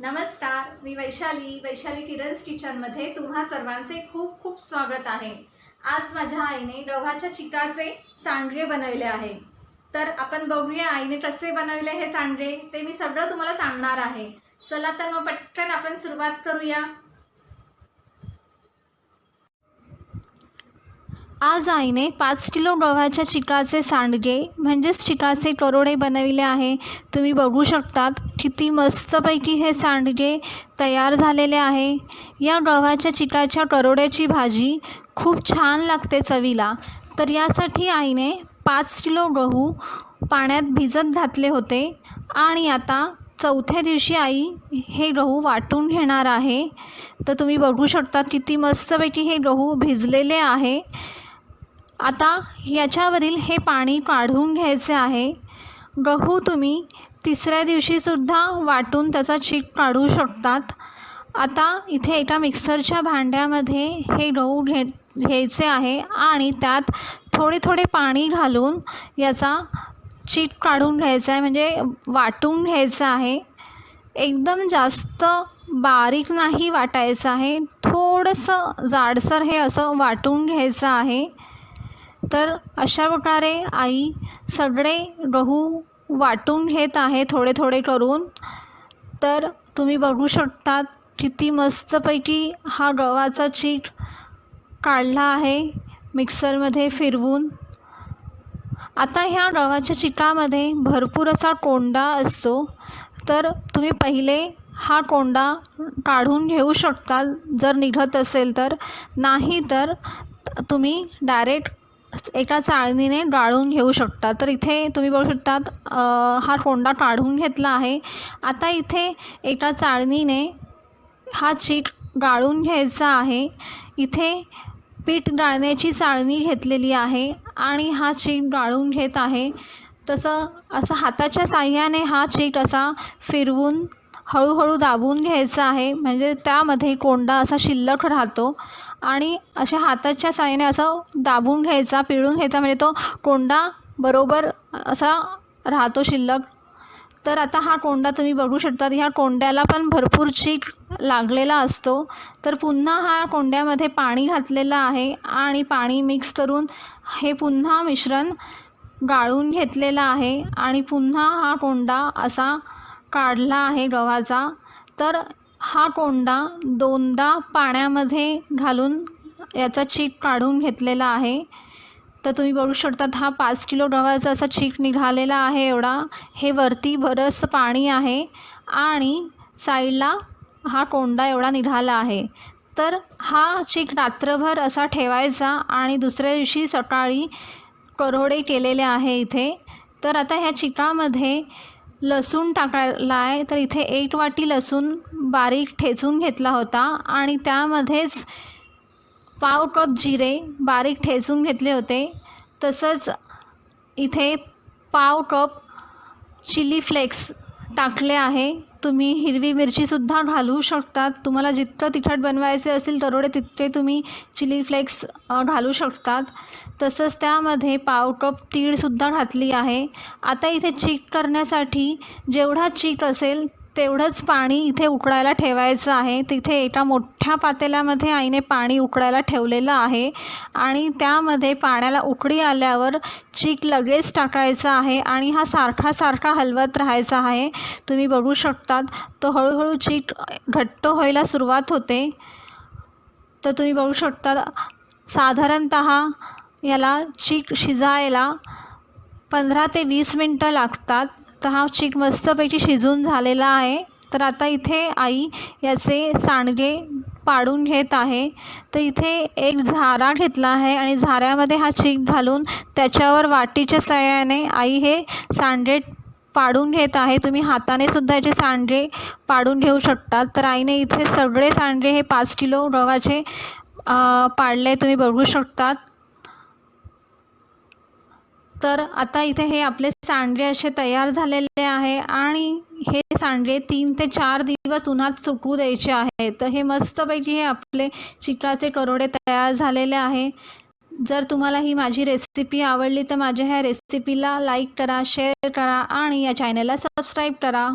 नमस्कार मी वैशाली वैशाली किरण्स किचनमध्ये तुम्हा सर्वांचे खूप खूप स्वागत आहे. आज माझ्या आईने गव्हाच्या चिकाचे सांडगे बनवले आहे. तर आपण बघूया आईने कसे बनवले हे सांडगे ते मी सगळं तुम्हाला सांगणार आहे. चला तर मग पटकन आपण सुरुवात करूया. आज आईने पाच किलो गव्हाच्या चिकाचे सांडगे म्हणजेच चिकाचे करोडे बनविले आहे. तुम्ही बघू शकतात किती मस्तपैकी हे सांडगे तयार झालेले आहे. या गव्हाच्या चिकाच्या करोड्याची भाजी खूप छान लागते चवीला. तर यासाठी आईने पाच किलो गहू पाण्यात भिजत घातले होते. आणि आता चौथ्या दिवशी आई हे गहू वाटून घेणार आहे. तर तुम्ही बघू शकता किती मस्तपैकी हे गहू भिजलेले आहे. आता याच्यावरील हे पाणी काढून घ्यायचे आहे. गहू तुम्ही तिसऱ्या दिवशीसुद्धा वाटून त्याचा चीक काढू शकतात. आता इथे एका मिक्सरच्या भांड्यामध्ये हे गहू घे घ्यायचे आहे आणि त्यात थोडे थोडे पाणी घालून याचा चीक काढून घ्यायचा आहे म्हणजे वाटून घ्यायचं आहे. एकदम जास्त बारीक नाही वाटायचं आहे. थोडंसं जाडसर हे असं वाटून घ्यायचं आहे. तर अशा प्रकारे आई सगळे गहू वाटून घेत आहे थोडे थोडे करून. तर तुम्ही बघू शकतात किती मस्तपैकी हा गव्हाचा चीक काढला आहे मिक्सरमध्ये फिरवून. आता ह्या गव्हाच्या चिकामध्ये भरपूर असा कोंडा असतो. तर तुम्ही पहिले हा कोंडा काढून घेऊ शकता जर निघत असेल तर. नाही तर तुम्ही डायरेक्ट एका चाळणीने गाळून घेऊ शकता. तर इथे तुम्ही बघू शकतात हा कोंडा काढून घेतला आहे. आता इथे एका चाळणीने हा चीक गाळून घ्यायचा आहे. इथे पीठ गाळण्याची चाळणी घेतलेली आहे आणि हा चीक गाळून घेत आहे. तसं असं हाताच्या साह्याने हा चीक असा फिरवून हळूहळू दाबून घ्यायचं आहे. म्हणजे त्यामध्ये कोंडा असा शिल्लक राहतो. आणि अशा हाताच्या साह्याने असं दाबून घ्यायचा पिळून घ्यायचा. म्हणजे तो कोंडा बरोबर असा राहतो शिल्लक. तर आता हा कोंडा तुम्ही बघू शकता ह्या कोंड्याला पण भरपूर चीक लागलेला असतो. तर पुन्हा हा कोंड्यामध्ये पाणी घातलेलं आहे आणि पाणी मिक्स करून हे पुन्हा मिश्रण गाळून घेतलेलं आहे. आणि पुन्हा हा कोंडा असा काढला आहे गव्हाचा तर हा कोंडा दोनदा पाण्यामध्ये घालून याचा चीक काढून घेतलेला आहे. तर तुम्ही बघू शकतात हा पाच किलो गव्हाचा असा चीक निघालेला आहे एवढा. हे वरती बरंचसं पाणी आहे आणि साईडला हा कोंडा एवढा निघाला आहे. तर हा चीक रात्रभर असा ठेवायचा आणि दुसऱ्या दिवशी सकाळी करोडे केलेले आहे इथे. तर आता ह्या चिकामध्ये लसूण टाकायला आहे तर इथे एक वाटी लसूण बारीक ठेचून घेतला होता आणि त्यामध्येच पाव कप जिरे बारीक ठेचून घेतले होते. तसंच इथे पाव कप चिली फ्लेक्स टाकले आहे. तुम्ही हिरवी मिरचीसुद्धा घालू शकतात. तुम्हाला जितकं तिखट बनवायचे असतील तरोडे तितके तुम्ही चिली फ्लेक्स घालू शकतात. तसंच त्यामध्ये पाव कप तीळसुद्धा घातली आहे. आता इथे चीक करण्यासाठी जेवढा चीक असेल तेवढंच पाणी इथे उकडायला ठेवायचं आहे. तिथे एका मोठ्या पातेल्यामध्ये आईने पाणी उकडायला ठेवलेलं आहे आणि त्यामध्ये पाण्याला उकळी आल्यावर चीक लगेच टाकायचा आहे आणि हा सारखा सारखा हलवत राहायचा आहे. तुम्ही बघू शकतात तो हळूहळू चीक घट्ट व्हायला सुरुवात होते. तर तुम्ही बघू शकता साधारणत याला चीक शिजायला पंधरा ते वीस मिनटं लागतात. तर हा चीक मस्तपैकी शिजून झालेला आहे. तर आता इथे आई याचे सांडगे पाडून घेत आहे. तर इथे एक झारा घेतला आहे आणि झाऱ्यामध्ये हा चीक घालून त्याच्यावर वाटीच्या सहाय्याने आई हे सांडगे पाडून घेत आहे. तुम्ही हाताने सुद्धा याचे सांडगे पाडून घेऊ शकतात तर आईने इथे सगळे सांडगे हे पाच किलो गव्हाचे पाडले. तुम्ही बघू शकतात. तर आता इथे हे आपले सांडगे असे तयार झालेले आहे आणि हे सांडगे तीन ते चार दिवस उन्हात सुकू द्यायचे आहे तर हे मस्तपैकी हे आपले चिकलाचे करोडे तयार झालेले आहे. जर तुम्हाला ही माझी रेसिपी आवडली तर माझ्या ह्या रेसिपीला लाईक करा शेअर करा आणि या चॅनलला सबस्क्राईब करा.